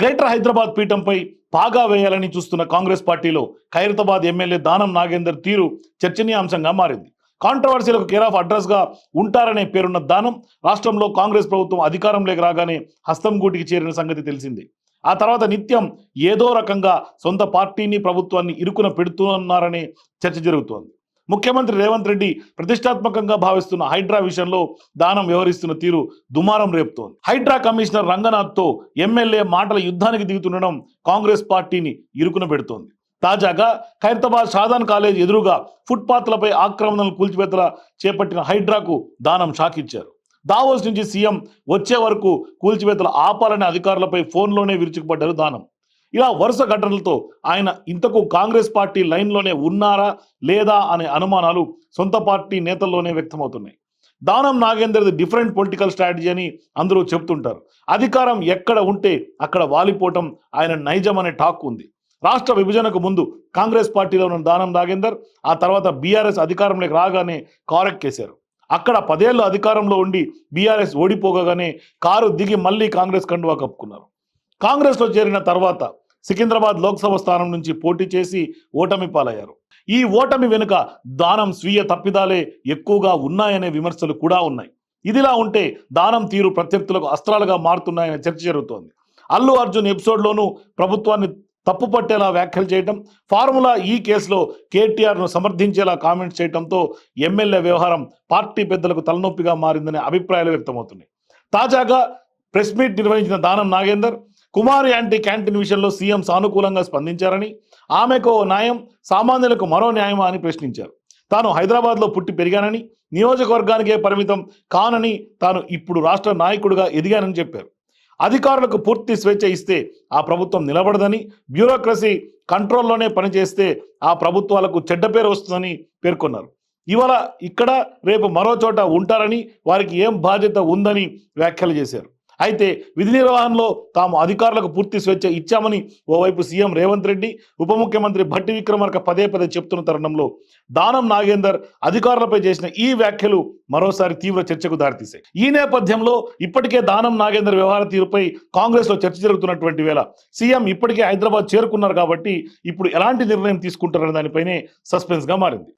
Greater Hyderabad పీఠంపై పాగా వేయాలని చూస్తున్న కాంగ్రెస్ పార్టీలో ఖైరతాబాద్ ఎమ్మెల్యే దానం నాగేందర్ తీరు చర్చనీయాంశంగా మారింది. కాంట్రవర్సీలకు కేర్ ఆఫ్ అడ్రస్గా ఉంటారనే పేరున్న దానం రాష్ట్రంలో కాంగ్రెస్ ప్రభుత్వం అధికారంలోకి రాగానే హస్తం గూటికి చేరిన సంగతి తెలిసిందే. ఆ తర్వాత నిత్యం ఏదో రకంగా సొంత పార్టీని ప్రభుత్వాన్ని ఇరుకున పెడుతున్నారనే చర్చ జరుగుతోంది. ముఖ్యమంత్రి రేవంత్ రెడ్డి ప్రతిష్టాత్మకంగా భావిస్తున్న హైడ్రా విషయంలో దానం వ్యవహరిస్తున్న తీరు దుమారం రేపుతోంది. హైడ్రా కమిషనర్ రంగనాథ్తో ఎమ్మెల్యే మాటల యుద్ధానికి దిగుతుండడం కాంగ్రెస్ పార్టీని ఇరుకున పెడుతోంది. తాజాగా ఖైరతాబాద్ షాదాన్ కాలేజ్ ఎదురుగా ఫుట్పాత్లపై ఆక్రమణలు కూల్చివేతల చేపట్టిన హైడ్రాకు దానం షాకిచ్చారు. దావోస్ నుంచి సీఎం వచ్చే వరకు కూల్చివేతలు ఆపాలని అధికారులపై ఫోన్లోనే విరుచుకుపడ్డారు దానం. ఇలా వరుస ఘటనలతో ఆయన ఇంతకు కాంగ్రెస్ పార్టీ లైన్లోనే ఉన్నారా లేదా అనే అనుమానాలు సొంత పార్టీ నేతల్లోనే వ్యక్తమవుతున్నాయి. దానం నాగేందర్ది డిఫరెంట్ పొలిటికల్ స్ట్రాటజీ అని అందరూ చెప్తుంటారు. అధికారం ఎక్కడ ఉంటే అక్కడ వాలిపోవటం ఆయన నైజం అనే టాక్ ఉంది. రాష్ట్ర విభజనకు ముందు కాంగ్రెస్ పార్టీలో ఉన్న దానం నాగేందర్ ఆ తర్వాత బీఆర్ఎస్ అధికారంలోకి రాగానే కారెక్కేశారు అక్కడ పదేళ్ళు అధికారంలో ఉండి బీఆర్ఎస్ ఓడిపోగానే కారు దిగి మళ్ళీ కాంగ్రెస్ కండువా కప్పుకున్నారు. కాంగ్రెస్లో చేరిన తర్వాత సికింద్రాబాద్ లోక్సభ స్థానం నుంచి పోటీ చేసి ఓటమి పాలయ్యారు. ఈ ఓటమి వెనుక దానం స్వీయ తప్పిదాలే ఎక్కువగా ఉన్నాయనే విమర్శలు కూడా ఉన్నాయి. ఇదిలా ఉంటే దానం తీరు ప్రత్యర్థులకు అస్త్రాలుగా మారుతున్నాయనే చర్చ జరుగుతోంది. అల్లు అర్జున్ ఎపిసోడ్లోనూ ప్రభుత్వాన్ని తప్పుపట్టేలా వ్యాఖ్యలు చేయటం ఫార్ములా ఈ కేసులో కేటీఆర్ను సమర్థించేలా కామెంట్స్ చేయడంతో ఎమ్మెల్యే వ్యవహారం పార్టీ పెద్దలకు తలనొప్పిగా మారిందనే అభిప్రాయాలు వ్యక్తమవుతున్నాయి. తాజాగా ప్రెస్ మీట్ నిర్వహించిన దానం నాగేందర్ కుమారి యాంటీ క్యాంటీన్ విషయంలో సీఎం సానుకూలంగా స్పందించారని ఆమెకు ఓ న్యాయం సామాన్యులకు మరో న్యాయమా అని ప్రశ్నించారు. తాను హైదరాబాద్లో పుట్టి పెరిగానని నియోజకవర్గానికే పరిమితం కానని తాను ఇప్పుడు రాష్ట్ర నాయకుడిగా ఎదిగానని చెప్పారు. అధికారులకు పూర్తి స్వేచ్ఛ ఇస్తే ఆ ప్రభుత్వం నిలబడదని బ్యూరోక్రసీ కంట్రోల్లోనే పనిచేస్తే ఆ ప్రభుత్వాలకు చెడ్డ పేరు వస్తుందని పేర్కొన్నారు. ఇవాళ ఇక్కడ రేపు మరో చోట ఉంటారని వారికి ఏం బాధ్యత ఉందని వ్యాఖ్యలు చేశారు. అయితే విధి నిర్వహణలో తాము అధికారులకు పూర్తి స్వేచ్ఛ ఇచ్చామని ఓవైపు సీఎం రేవంత్ రెడ్డి ఉప ముఖ్యమంత్రి భట్టి విక్రమార్క పదే పదే చెప్తున్న తరుణంలో దానం నాగేందర్ అధికారులపై చేసిన ఈ వ్యాఖ్యలు మరోసారి తీవ్ర చర్చకు దారితీశాయి. ఈ నేపథ్యంలో ఇప్పటికే దానం నాగేందర్ వ్యవహార తీరుపై కాంగ్రెస్లో చర్చ జరుగుతున్నటువంటి వేళ సీఎం ఇప్పటికే హైదరాబాద్ చేరుకున్నారు కాబట్టి ఇప్పుడు ఎలాంటి నిర్ణయం తీసుకుంటారనే దానిపైనే సస్పెన్స్గా మారింది.